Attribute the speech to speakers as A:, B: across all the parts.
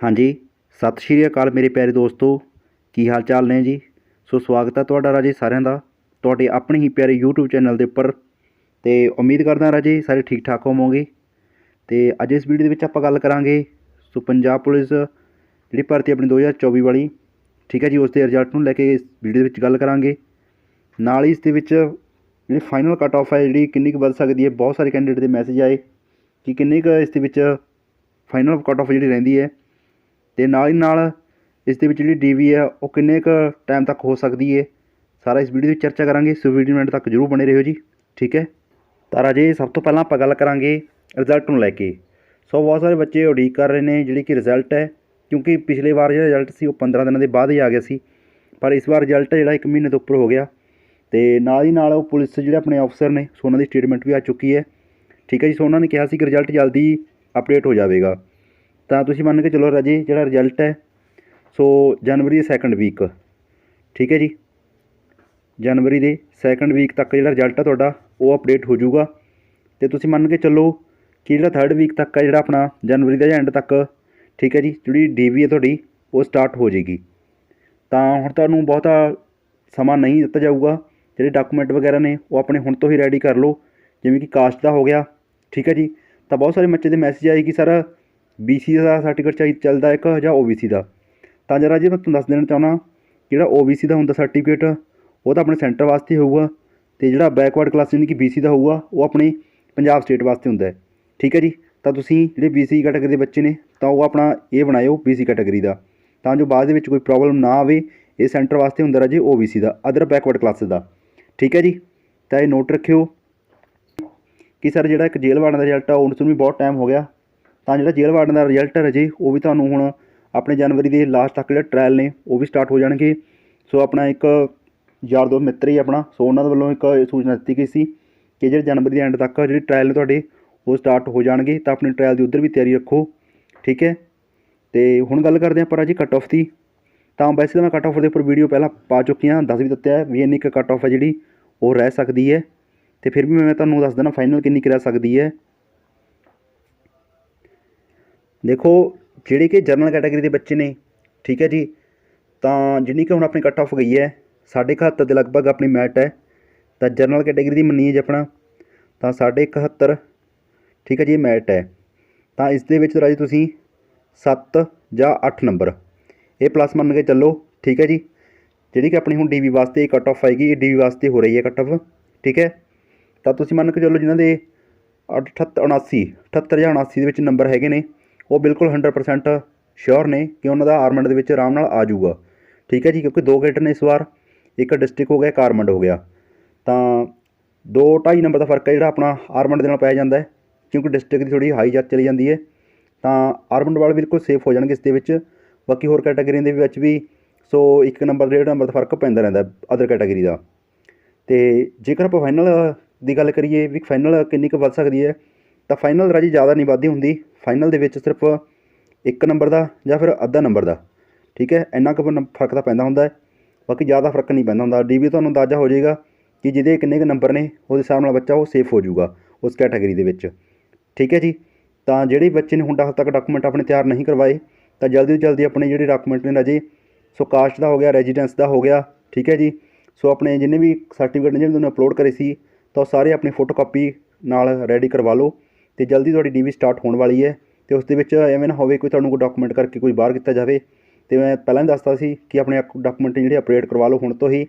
A: ਹਾਂਜੀ, ਸਤਿ ਸ਼੍ਰੀ ਅਕਾਲ ਮੇਰੇ ਪਿਆਰੇ ਦੋਸਤੋ। ਕੀ ਹਾਲ ਚਾਲ ਨੇ ਜੀ? ਸੋ ਸਵਾਗਤ ਹੈ ਤੁਹਾਡਾ ਰਾਜੇ ਸਾਰਿਆਂ ਦਾ, ਤੁਹਾਡੇ ਆਪਣੇ ਹੀ ਪਿਆਰੇ YouTube ਚੈਨਲ ਦੇ ਉੱਪਰ। ਤੇ ਉਮੀਦ ਕਰਦਾ ਰਾਜੇ ਸਾਰੇ ਠੀਕ ਠਾਕ ਹੋਵੋਗੇ। ਤੇ ਅੱਜ ਇਸ ਵੀਡੀਓ ਦੇ ਵਿੱਚ ਆਪਾਂ ਗੱਲ ਕਰਾਂਗੇ ਸੋ ਪੰਜਾਬ ਪੁਲਿਸ ਜਿਹੜੀ ਭਰਤੀ ਆਪਣੀ 2024 ਵਾਲੀ। ਠੀਕ ਹੈ ਜੀ, ਉਸ ਦੇ ਰਿਜ਼ਲਟ ਨੂੰ ਲੈ ਕੇ ਇਸ ਵੀਡੀਓ ਦੇ ਵਿੱਚ ਗੱਲ ਕਰਾਂਗੇ। ਨਾਲ ਹੀ ਇਸ ਦੇ ਵਿੱਚ ਜਿਹੜੀ ਫਾਈਨਲ ਕੱਟ ਆਫ ਹੈ, ਜਿਹੜੀ ਕਿੰਨੀ ਕੁ ਵੱਧ ਸਕਦੀ ਹੈ, ਬਹੁਤ ਸਾਰੇ ਕੈਂਡੀਡੇਟ ਦੇ ਮੈਸੇਜ ਆਏ। ਕਿ ਕਿੰਨੀ ਕੁ ਇਸ ਦੇ ਵਿੱਚ ਫਾਈਨਲ ਕੱਟ ਆਫ ਜਿਹੜੀ ਰਹਿੰਦੀ ਹੈ। ਅਤੇ ਨਾਲ ਹੀ ਨਾਲ ਇਸ ਦੇ ਵਿੱਚ ਜਿਹੜੀ ਡੀਵੀ ਹੈ, ਉਹ ਕਿੰਨੇ ਕੁ ਟਾਈਮ ਤੱਕ ਹੋ ਸਕਦੀ ਹੈ ਸਾਰਾ ਇਸ ਵੀਡੀਓ ਵਿੱਚ ਚਰਚਾ ਕਰਾਂਗੇ, ਸੋ ਵੀਡੀਓ ਮਿੰਟ ਤੱਕ ਜਰੂਰ ਬਣੇ ਰਹੋ ਜੀ, ਠੀਕ ਹੈ? ਤਾਂ ਰਾਜੇ, ਸਭ ਤੋਂ ਪਹਿਲਾਂ ਆਪਾਂ ਗੱਲ ਕਰਾਂਗੇ ਰਿਜ਼ਲਟ ਨੂੰ ਲੈ ਕੇ। ਸੋ ਬਹੁਤ ਸਾਰੇ ਬੱਚੇ ਉਡੀਕ ਕਰ ਰਹੇ ਨੇ ਜਿਹੜੀ ਕਿ ਰਿਜ਼ਲਟ ਹੈ, ਕਿਉਂਕਿ ਪਿਛਲੇ ਵਾਰ ਜਿਹੜਾ ਰਿਜ਼ਲਟ ਸੀ, ਉਹ 15 ਦਿਨਾਂ ਦੇ ਬਾਅਦ ਹੀ ਆ ਗਿਆ ਸੀ। ਪਰ ਇਸ ਵਾਰ ਰਿਜ਼ਲਟ ਜਿਹੜਾ 1 ਮਹੀਨੇ ਤੋਂ ਉੱਪਰ ਹੋ ਗਿਆ। ਤੇ ਨਾਲ ਹੀ ਨਾਲ ਉਹ ਪੁਲਿਸ ਜਿਹੜੇ ਆਪਣੇ ਅਫਸਰ ਨੇ, ਸੋ ਉਹਨਾਂ ਦੀ ਸਟੇਟਮੈਂਟ ਵੀ ਆ ਚੁੱਕੀ ਹੈ। ਠੀਕ ਹੈ ਜੀ, ਸੋ ਉਹਨਾਂ ਨੇ ਕਿਹਾ ਸੀ ਕਿ ਰਿਜ਼ਲਟ ਜਲਦੀ ਅਪਡੇਟ ਹੋ ਜਾਵੇਗਾ। ਤਾਂ ਤੁਸੀਂ ਮੰਨ ਕੇ ਚੱਲੋ ਰਾਜੇ, ਜਿਹੜਾ ਰਿਜ਼ਲਟ ਹੈ, ਸੋ ਜਨਵਰੀ ਦੇ ਸੈਕੰਡ ਵੀਕ ਠੀਕ ਹੈ ਜੀ? ਜਨਵਰੀ ਦੇ ਸੈਕੰਡ ਵੀਕ ਤੱਕ ਜਿਹੜਾ ਰਿਜ਼ਲਟ ਹੈ ਤੁਹਾਡਾ, ਉਹ ਅਪਡੇਟ ਹੋ ਜਾਊਗਾ। ਤੇ ਤੁਸੀਂ ਮੰਨ ਕੇ ਚੱਲੋ ਕਿ ਜਿਹੜਾ ਥਰਡ ਵੀਕ ਤੱਕ ਹੈ, ਜਿਹੜਾ ਆਪਣਾ ਜਨਵਰੀ ਦਾ ਐਂਡ ਤੱਕ, ਠੀਕ ਹੈ ਜੀ? ਜਿਹੜੀ ਡੀਵੀ ਹੈ ਤੁਹਾਡੀ, ਉਹ ਸਟਾਰਟ ਹੋ ਜਾਏਗੀ। ਤਾਂ ਹੁਣ ਤੁਹਾਨੂੰ ਬਹੁਤਾ ਸਮਾਂ ਨਹੀਂ ਦਿੱਤਾ ਜਾਊਗਾ। ਜਿਹੜੇ ਡਾਕੂਮੈਂਟ ਵਗੈਰਾ ਨੇ, ਉਹ ਆਪਣੇ ਹੁਣ ਤੋਂ ਹੀ ਰੈਡੀ ਕਰ ਲਓ। ਜਿਵੇਂ ਕਿ ਕਾਸਟ ਦਾ ਹੋ ਗਿਆ, ਠੀਕ ਹੈ ਜੀ? ਤਾਂ ਬਹੁਤ ਸਾਰੇ ਬੱਚੇ ਦੇ ਮੈਸੇਜ ਆਏ ਕਿ ਸਰ ਬੀਸੀ ਦਾ ਸਰਟੀਫਿਕੇਟ ਚਾਹੀ ਚੱਲਦਾ ਇੱਕ ਜਾਂ ਓਬੀਸੀ ਦਾ। ਤਾਂ ਜਰਾ ਜੀ ਮੈਂ ਤੁਹਾਨੂੰ ਦੱਸ ਦੇਣਾ ਚਾਹੁੰਦਾ, ਜਿਹੜਾ ਓਬੀਸੀ ਦਾ ਹੁੰਦਾ ਸਰਟੀਫਿਕੇਟ ਉਹ ਤਾਂ ਆਪਣੇ ਸੈਂਟਰ ਵਾਸਤੇ ਹੋਊਗਾ ਤੇ ਜਿਹੜਾ ਬੈਕਵਰਡ ਕਲਾਸ ਯਾਨੀ ਕਿ ਬੀਸੀ ਦਾ ਹੋਊਗਾ, ਉਹ ਆਪਣੇ ਪੰਜਾਬ ਸਟੇਟ ਵਾਸਤੇ ਹੁੰਦਾ ਹੈ। ਠੀਕ ਹੈ ਜੀ? ਤਾਂ ਤੁਸੀਂ ਜਿਹੜੇ ਬੀਸੀ ਕੈਟਾਗਰੀ ਦੇ ਬੱਚੇ ਨੇ, ਤਾਂ ਉਹ ਆਪਣਾ ਇਹ ਬਣਾਇਓ ਬੀਸੀ ਕੈਟਾਗਰੀ ਦਾ। ਤਾਂ ਜੋ ਬਾਅਦ ਦੇ ਵਿੱਚ ਕੋਈ ਪ੍ਰੋਬਲਮ ਨਾ ਆਵੇ, ਇਹ ਸੈਂਟਰ ਵਾਸਤੇ ਹੁੰਦਾ ਰਾਜੇ ਓਬੀਸੀ ਦਾ ਅਦਰ ਬੈਕਵਰਡ ਕਲਾਸ ਦਾ। ਠੀਕ ਹੈ ਜੀ? ਤਾਂ ਇਹ ਨੋਟ ਰੱਖਿਓ ਕਿ ਸਰ ਜਿਹੜਾ ਇੱਕ ਜੇਲ੍ਹ ਵਾਰਡਨ ਦਾ ਰਿਜ਼ਲਟ ਆ ਉਸ ਨੂੰ ਵੀ ਬਹੁਤ ਟਾਈਮ ਹੋ ਗਿਆ। ਤਾਂ ਜਿਹੜਾ ਜੇਲ੍ਹ ਵਾਰਡਨ ਦਾ ਰਿਜ਼ਲਟ ਹੈ ਜੀ ਉਹ ਵੀ ਤੁਹਾਨੂੰ ਹੁਣ ਆਪਣੇ ਜਨਵਰੀ ਦੇ ਲਾਸਟ ਤੱਕ ਜਿਹੜੇ ਟ੍ਰਾਇਲ ਨੇ, ਉਹ ਵੀ ਸਟਾਰਟ ਹੋ ਜਾਣਗੇ। ਸੋ ਆਪਣਾ ਇੱਕ ਯਾਰ ਦੋ ਮਿੱਤਰ ਹੀ ਆਪਣਾ, ਸੋ ਉਹਨਾਂ ਦੇ ਵੱਲੋਂ ਇੱਕ ਸੂਚਨਾ ਦਿੱਤੀ ਗਈ ਸੀ ਕਿ ਜਿਹੜੇ ਜਨਵਰੀ ਦੇ ਐਂਡ ਤੱਕ ਜਿਹੜੇ ਟ੍ਰਾਇਲ ਨੇ ਤੁਹਾਡੇ, ਉਹ ਸਟਾਰਟ ਹੋ ਜਾਣਗੇ। ਤਾਂ ਆਪਣੀ ਟ੍ਰਾਇਲ ਦੀ ਉਧਰ ਵੀ ਤਿਆਰੀ ਰੱਖੋ, ਠੀਕ ਹੈ? ਤੇ ਹੁਣ ਗੱਲ ਕਰਦੇ ਹਾਂ ਆਪਾਂ ਜੀ ਕੱਟ ਆਫ ਦੀ। ਤਾਂ ਵੈਸੇ ਤਾਂ ਮੈਂ ਕੱਟ ਆਫ ਦੇ ਉੱਪਰ ਵੀਡੀਓ ਪਹਿਲਾਂ ਪਾ ਚੁੱਕੀ ਹਾਂ, ਦੱਸ ਵੀ ਦਿੱਤਾ ਹੈ ਵੀ ਇੰਨੀ ਕੁ ਕੱਟ ਆਫ ਹੈ ਜਿਹੜੀ, ਉਹ ਰਹਿ ਸਕਦੀ ਹੈ। ਤੇ ਫਿਰ ਵੀ ਮੈਂ ਤੁਹਾਨੂੰ ਦੱਸ ਦੇਣਾ ਫਾਈਨਲ ਕਿੰਨੀ ਕੁ ਰਹਿ ਸਕਦੀ ਹੈ। ਦੇਖੋ, ਜਿਹੜੇ ਕਿ ਜਨਰਲ ਕੈਟਾਗਰੀ ਦੇ ਬੱਚੇ ਨੇ, ਠੀਕ ਹੈ ਜੀ, ਤਾਂ ਜਿੰਨੀ ਕਿ ਹੁਣ ਆਪਣੀ ਕੱਟ ਆਫ ਗਈ ਹੈ ਸਾਢੇ ਕੁ ਹੱਤਰ ਦੇ ਲਗਭਗ ਆਪਣੀ ਮੈਟ ਹੈ, ਤਾਂ ਜਨਰਲ ਕੈਟਾਗਰੀ ਦੀ ਮੰਨੀਏ ਜੇ ਆਪਣਾ, ਤਾਂ ਸਾਢੇ ਇਕਹੱਤਰ, ਠੀਕ ਹੈ ਜੀ ਮੈਟ ਹੈ। ਤਾਂ ਇਸ ਦੇ ਵਿੱਚ ਰਾਜੀ ਤੁਸੀਂ 7 ਜਾਂ 8 ਨੰਬਰ, ਇਹ ਪਲੱਸ ਮੰਨ ਕੇ ਚੱਲੋ, ਠੀਕ ਹੈ ਜੀ, ਜਿਹੜੀ ਕਿ ਆਪਣੀ ਹੁਣ ਡੀਵੀ ਵਾਸਤੇ ਕੱਟ ਆਫ ਆਏਗੀ, ਇਹ ਡੀਵੀ ਵਾਸਤੇ ਹੋ ਰਹੀ ਹੈ ਕੱਟ ਆਫ ਠੀਕ ਹੈ। ਤਾਂ ਤੁਸੀਂ ਮੰਨ ਕੇ ਚੱਲੋ ਜਿਨ੍ਹਾਂ ਦੇ 78 79 78 ਜਾਂ 79 ਦੇ ਵਿੱਚ ਨੰਬਰ ਹੈਗੇ ਨੇ ਉਹ ਬਿਲਕੁਲ 100% ਸ਼ੋਰ ਨੇ ਕਿ ਉਹਨਾਂ ਦਾ ਆਰਮੰਡ ਦੇ ਵਿੱਚ ਆਰਾਮ ਨਾਲ ਆ ਜਾਊਗਾ। ਠੀਕ ਹੈ ਜੀ, ਕਿਉਂਕਿ ਦੋ ਗੇਟ ਨੇ ਇਸ ਵਾਰ, ਇੱਕ ਡਿਸਟ੍ਰਿਕਟ ਹੋ ਗਿਆ, ਇੱਕ ਆਰਮੰਡ ਹੋ ਗਿਆ। ਤਾਂ 2 2.5 ਨੰਬਰ ਦਾ ਫ਼ਰਕ ਹੈ ਜਿਹੜਾ ਆਪਣਾ ਆਰਮੰਡ ਦੇ ਨਾਲ ਪੈ ਜਾਂਦਾ ਹੈ, ਕਿਉਂਕਿ ਡਿਸਟ੍ਰਿਕਟ ਦੀ ਥੋੜੀ ਹਾਈ ਜੱਤ ਚਲੀ ਜਾਂਦੀ ਹੈ। ਤਾਂ ਆਰਮੰਡ ਵਾਲੇ ਬਿਲਕੁਲ ਸੇਫ ਹੋ ਜਾਣਗੇ ਇਸ ਦੇ ਵਿੱਚ। ਬਾਕੀ ਹੋਰ ਕੈਟਾਗਰੀਆਂ ਦੇ ਵਿੱਚ ਵੀ ਸੋ ਇੱਕ ਨੰਬਰ ਡੇਢ ਨੰਬਰ ਦਾ ਫ਼ਰਕ ਪੈਂਦਾ ਰਹਿੰਦਾ ਅਦਰ ਕੈਟਾਗਰੀ ਦਾ। ਤੇ ਜੇਕਰ ਆਪਾਂ ਫਾਈਨਲ ਦੀ ਗੱਲ ਕਰੀਏ, ਵੀ ਫਾਈਨਲ ਕਿੰਨੀ ਕੁ ਵੱਧ ਸਕਦੀ ਹੈ ਤਾਂ ਫਾਈਨਲ ਰਾਜੀ ਜ਼ਿਆਦਾ ਨਹੀਂ ਵੱਧਦੀ ਹੁੰਦੀ। ਫਾਈਨਲ ਦੇ ਵਿੱਚ ਸਿਰਫ ਇੱਕ ਨੰਬਰ ਦਾ ਜਾਂ ਫਿਰ ਅੱਧਾ ਨੰਬਰ ਦਾ। ਠੀਕ ਹੈ, ਇੰਨਾ ਕੁ ਨ- ਫ਼ਰਕ ਤਾਂ ਪੈਂਦਾ ਹੁੰਦਾ ਹੈ। ਬਾਕੀ ਜ਼ਿਆਦਾ ਫ਼ਰਕ ਨਹੀਂ ਪੈਂਦਾ ਹੁੰਦਾ। ਡੀਵੀ ਤੁਹਾਨੂੰ ਅੰਦਾਜ਼ਾ ਹੋ ਜਾਏਗਾ ਕਿ ਜਿਹਦੇ ਕਿੰਨੇ ਕੁ ਨੰਬਰ ਨੇ, ਉਹਦੇ ਹਿਸਾਬ ਨਾਲ ਬੱਚਾ ਉਹ ਸੇਫ ਹੋ ਜਾਊਗਾ ਉਸ ਕੈਟਾਗਰੀ ਦੇ ਵਿੱਚ। ਠੀਕ ਹੈ ਜੀ? ਤਾਂ ਜਿਹੜੇ ਬੱਚੇ ਨੇ ਹੁਣ ਤੱਕ ਤੱਕ ਡਾਕੂਮੈਂਟ ਆਪਣੇ ਤਿਆਰ ਨਹੀਂ ਕਰਵਾਏ, ਤਾਂ ਜਲਦੀ ਤੋਂ ਜਲਦੀ ਆਪਣੇ ਜਿਹੜੇ ਡਾਕੂਮੈਂਟ ਨੇ ਰਾਜੇ, ਸੋ ਕਾਸਟ ਦਾ ਹੋ ਗਿਆ ਰੈਜ਼ੀਡੈਂਸ ਦਾ ਹੋ ਗਿਆ, ਠੀਕ ਹੈ ਜੀ? ਸੋ ਆਪਣੇ ਜਿੰਨੇ ਵੀ ਸਰਟੀਫਿਕੇਟ ਨੇ ਜਿਹੜੇ ਤੁਹਾਨੂੰ ਅਪਲੋਡ ਕਰੇ ਸੀ, ਤਾਂ ਉਹ ਸਾਰੇ ਆਪਣੀ ਫੋਟੋ ਕਾਪੀ ਨਾਲ ਰੈਡੀ ਕਰਵਾ ਲਓ। ਤੇ ਜਲਦੀ ਤੁਹਾਡੀ ਡੀਵੀ ਸਟਾਰਟ ਹੋਣ ਵਾਲੀ ਹੈ ਤੇ ਉਸ ਦੇ ਵਿੱਚ ਐਵੇਂ ਨਾ ਹੋਵੇ ਕੋਈ ਤੁਹਾਨੂੰ ਕੋਈ ਡਾਕੂਮੈਂਟ ਕਰਕੇ ਕੋਈ ਬਾਹਰ ਕੀਤਾ ਜਾਵੇ। ਤੇ ਮੈਂ ਪਹਿਲਾਂ ਹੀ ਦੱਸਤਾ ਸੀ ਕਿ ਆਪਣੇ ਡਾਕੂਮੈਂਟ ਜਿਹੜੇ ਅਪਡੇਟ ਕਰਵਾ ਲਓ ਹੁਣ ਤੋਂ ਹੀ।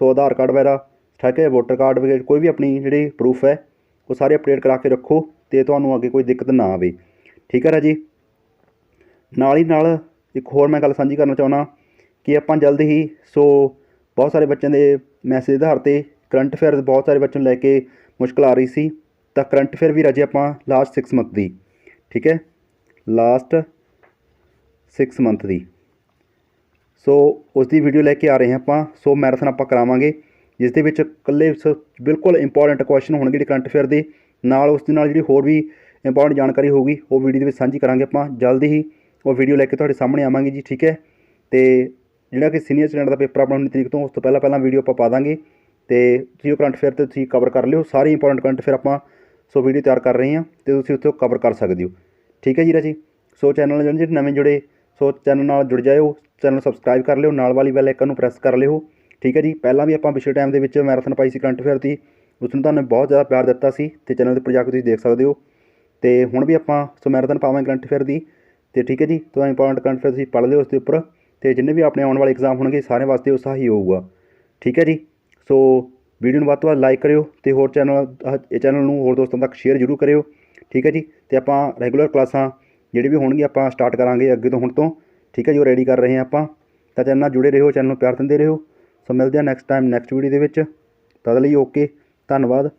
A: ਸੋ ਆਧਾਰ ਕਾਰਡ ਵਗੈਰਾ, ਠੀਕ ਹੈ ਵੋਟਰ ਕਾਰਡ ਵਗੈਰਾ, ਕੋਈ ਵੀ ਆਪਣੀ ਜਿਹੜੀ ਪ੍ਰੂਫ ਹੈ, ਉਹ ਸਾਰੇ ਅਪਡੇਟ ਕਰਾ ਕੇ ਰੱਖੋ ਤੇ ਤੁਹਾਨੂੰ ਅੱਗੇ ਕੋਈ ਦਿੱਕਤ ਨਾ ਆਵੇ। ਠੀਕ ਹੈ ਰਾਜੀ? ਨਾਲ ਹੀ ਨਾਲ ਇੱਕ ਹੋਰ ਮੈਂ ਗੱਲ ਸਾਂਝੀ ਕਰਨਾ ਚਾਹੁੰਦਾ ਕਿ ਆਪਾਂ ਜਲਦ ਹੀ, ਸੋ ਬਹੁਤ ਸਾਰੇ ਬੱਚਿਆਂ ਦੇ ਮੈਸੇਜ ਦੇ ਆਧਾਰ ਤੇ ਕਰੰਟ ਅਫੇਅਰ ਬਹੁਤ ਸਾਰੇ ਬੱਚਿਆਂ ਨੂੰ ਲੈ ਕੇ ਮੁਸ਼ਕਲ ਆ ਰਹੀ ਸੀ। ਤਾਂ ਕਰੰਟ ਅਫੇਅਰ ਵੀ ਰਾਜੇ ਆਪਾਂ ਲਾਸਟ 6 ਮੰਥ ਦੀ, ਠੀਕ ਹੈ? ਲਾਸਟ 6 ਮੰਥ ਦੀ। ਸੋ ਉਸ ਦੀ ਵੀਡੀਓ ਲੈ ਕੇ ਆ ਰਹੇ ਹਾਂ ਆਪਾਂ। ਸੋ ਮੈਰਾਥਨ ਆਪਾਂ ਕਰਾਵਾਂਗੇ, ਜਿਸ ਦੇ ਵਿੱਚ ਇਕੱਲੇ ਸ- ਬਿਲਕੁਲ ਇੰਪੋਰਟੈਂਟ ਕੁਐਸਚਨ ਹੋਣਗੇ ਜਿਹੜੇ ਕਰੰਟ ਅਫੇਅਰ ਦੇ। ਨਾਲ ਉਸ ਦੇ ਨਾਲ ਜਿਹੜੀ ਹੋਰ ਵੀ ਇੰਪੋਰਟੈਂਟ ਜਾਣਕਾਰੀ ਹੋਊਗੀ, ਉਹ ਵੀਡੀਓ ਦੇ ਵਿੱਚ ਸਾਂਝੀ ਕਰਾਂਗੇ ਆਪਾਂ। ਜਲਦੀ ਹੀ ਉਹ ਵੀਡੀਓ ਲੈ ਕੇ ਤੁਹਾਡੇ ਸਾਹਮਣੇ ਆਵਾਂਗੇ ਜੀ, ਠੀਕ ਹੈ? ਤੇ ਜਿਹੜਾ ਕਿ ਸੀਨੀਅਰ ਸਟੂਡੈਂਟ ਦਾ ਪੇਪਰ ਆਪਣਾ 19 ਤਰੀਕ ਤੋਂ, ਉਸ ਤੋਂ ਪਹਿਲਾਂ ਪਹਿਲਾਂ ਵੀਡੀਓ ਆਪਾਂ ਪਾ ਦਾਂਗੇ। ਤੇ ਤੁਸੀਂ ਉਹ ਕਰੰਟ ਅਫੇਅਰ ਤੇ ਤੁਸੀਂ ਕਵਰ ਕਰ ਲਿਓ। ਸਾਰੇ ਇੰਪੋਰਟੈਂਟ ਕਰੰਟ ਅਫੇਅਰ ਆਪਾਂ ਸੋ ਵੀਡੀਓ ਤਿਆਰ ਕਰ ਰਹੇ ਹਾਂ ਤੇ ਤੁਸੀਂ ਉੱਥੇ ਕਵਰ ਕਰ ਸਕਦੇ ਹੋ। ਠੀਕ ਹੈ ਜੀ ਰਾਜੀ? ਸੋ ਚੈਨਲ ਨਾਲ ਜਿਹੜੇ ਨਵੇਂ ਜੁੜੇ, ਸੋ ਚੈਨਲ ਨਾਲ ਜੁੜ ਜਾਇਓ ਚੈਨਲ ਸਬਸਕ੍ਰਾਈਬ ਕਰ ਲਿਓ, ਨਾਲ ਵਾਲੀ ਬੈਲ ਆਈਕਨ ਨੂੰ ਪ੍ਰੈਸ ਕਰ ਲਿਓ। ਠੀਕ ਹੈ ਜੀ? ਪਹਿਲਾਂ ਵੀ ਆਪਾਂ ਪਿਛਲੇ ਟਾਈਮ ਦੇ ਵਿੱਚ ਮੈਰਾਥਨ ਪਾਈ ਸੀ ਕਰੰਟ ਅਫੇਅਰ ਦੀ। ਉਸ ਨੂੰ ਤੁਹਾਨੂੰ ਬਹੁਤ ਜ਼ਿਆਦਾ ਪਿਆਰ ਦਿੱਤਾ ਸੀ ਤੇ ਚੈਨਲ ਦੇ ਉੱਪਰ ਜਾ ਕੇ ਤੁਸੀਂ ਦੇਖ ਸਕਦੇ ਹੋ। ਤੇ ਹੁਣ ਵੀ ਆਪਾਂ ਸੋ ਮੈਰਾਥਨ ਪਾਵਾਂਗੇ ਕਰੰਟ ਅਫੇਅਰ ਦੀ। ਤੇ ਠੀਕ ਹੈ ਜੀ? ਤਾਂ ਇੰਪੋਰਟੈਂਟ ਕਰੰਟ ਅਫੇਅਰ ਤੁਸੀਂ ਪੜ੍ਹ ਲਿਓ ਉਸ ਦੇ ਉੱਪਰ। ਤੇ ਜਿੰਨੇ ਵੀ ਆਪਣੇ ਆਉਣ ਵਾਲੇ ਐਗਜ਼ਾਮ ਹੋਣਗੇ, ਸਾਰਿਆਂ ਵਾਸਤੇ ਉਹ ਸਹੀ ਹੋਊਗਾ। ਠੀਕ ਹੈ ਜੀ? ਸੋ ਵੀਡੀਓ ਨੂੰ ਵੱਧ ਤੋਂ ਵੱਧ ਲਾਈਕ ਕਰਿਓ ਤੇ ਹੋਰ ਚੈਨਲ ਇਹ ਚੈਨਲ ਨੂੰ ਹੋਰ ਦੋਸਤਾਂ ਤੱਕ ਸ਼ੇਅਰ ਜ਼ਰੂਰ ਕਰਿਓ। ਠੀਕ ਹੈ ਜੀ? ਤੇ ਆਪਾਂ ਰੈਗੂਲਰ ਕਲਾਸਾਂ ਜਿਹੜੀ ਵੀ ਹੋਣਗੀਆਂ ਆਪਾਂ ਸਟਾਰਟ ਕਰਾਂਗੇ ਅੱਗੇ ਤੋਂ ਹੁਣ ਤੋਂ। ਠੀਕ ਹੈ ਜੀ? ਉਹ ਰੈਡੀ ਕਰ ਰਹੇ ਹਾਂ ਆਪਾਂ। ਤਾਂ ਚੈਨਲ ਨਾਲ ਜੁੜੇ ਰਹੋ, ਚੈਨਲ ਨੂੰ ਪਿਆਰ ਦਿੰਦੇ ਰਹੋ। ਸੋ ਮਿਲਦੇ ਹਾਂ ਨੈਕਸਟ ਟਾਈਮ ਨੈਕਸਟ ਵੀਡੀਓ ਦੇ ਵਿੱਚ। ਤਦ ਲਈ ਓਕੇ ਧੰਨਵਾਦ।